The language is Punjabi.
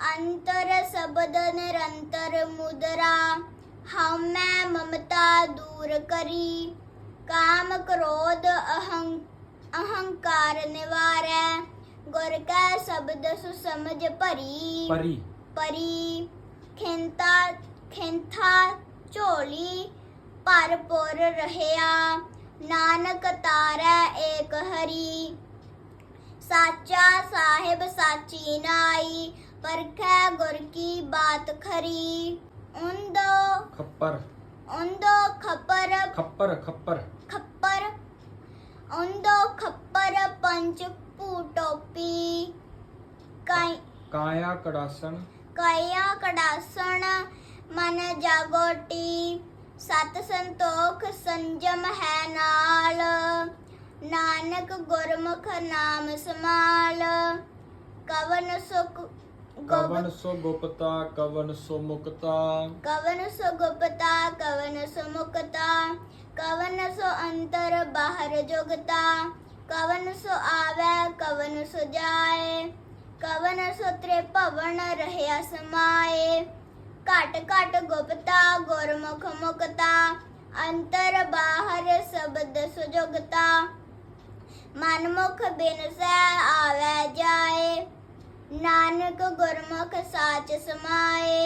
ਅੰਤਰ ਸ਼ਬਦ ਨਿਰੰਤਰ ਮੁਦਰਾ ਹਉਮੈ ਮਮਤਾ ਦੂਰ ਕਰੀ। ਕਾਮ ਕ੍ਰੋਧ ਅਹੰ ਅਹੰਕਾਰ ਨਿਵਾਰੈ ਗੁਰ ਕੈ ਸ਼ਬਦ ਸੁਸਮਝ ਭਰੀ। ਪਰੀ ਪਰੀ ਖਿੰਤਾ ਖਿੰਥਾ ਝੋਲੀ ਭਰਪੁਰ ਰਹਿਆ ਨਾਨਕ ਤਾਰੈ ਏਕ ਹਰੀ। ਸਾਚਾ ਸਾਹਿਬ ਸਾਚੀ ਨਾਈ ਪਰਖੈ ਗੁਰ ਕੀ ਬਾਤ ਖਰੀ। ਉਂਦੋ ਖੱਪਰ। ਉਂਦੋ ਖਪਰ। ਖੱਪਰ ਖੱਪਰ। ਖੱਪਰ। ਉਂਦੋ ਖੱਪਰ ਪੰਚ ਭੂ ਟੋਪੀ ਕਾਇਆ ਕੜਾਸਣ। ਕਾਇਆ ਕੜਾਸਣ ਮਨ ਜਾਗੋਟੀ ਸਤ ਸੰਤੋਖ ਸੰਜਮ ਹੈ ਨਾਲ। ਨਾਨਕ ਗੁਰਮੁਖ ਨਾਮ ਸਮਾਲ। ਕਵਨ ਸੁਖ ਕਵਨ ਸੋ ਗੁਪਤਾ ਕਵਨ ਸੋ ਮੁਕਤਾ। ਕਵਨ ਸੋ ਗੁਪਤਾ ਕਵਨ ਸੋ ਮੁਕਤਾ। ਕਵਨ ਸੋ ਅੰਤਰ ਬਾਹਰ ਜੁਗਤਾ। ਕਵਨ ਸੋ ਆਵੈ ਕਵਨ ਸੋ ਜਾਏ। ਕਵਨ ਸੋ ਤ੍ਰਿਭਵਨ ਰਹਿਆ ਸਮਾਏ। ਘਟ ਘਟ ਗੁਪਤਾ ਗੁਰਮੁਖ ਮੁਕਤਾ। ਅੰਤਰ ਬਾਹਰ ਸ਼ਬਦ ਸੁਜੁਗਤਾ। ਮਨਮੁਖ ਆਵੈ ਜਾਏ ਨਾਨਕ ਗੁਰਮੁਖ ਸਾਚ ਸਮਾਏ।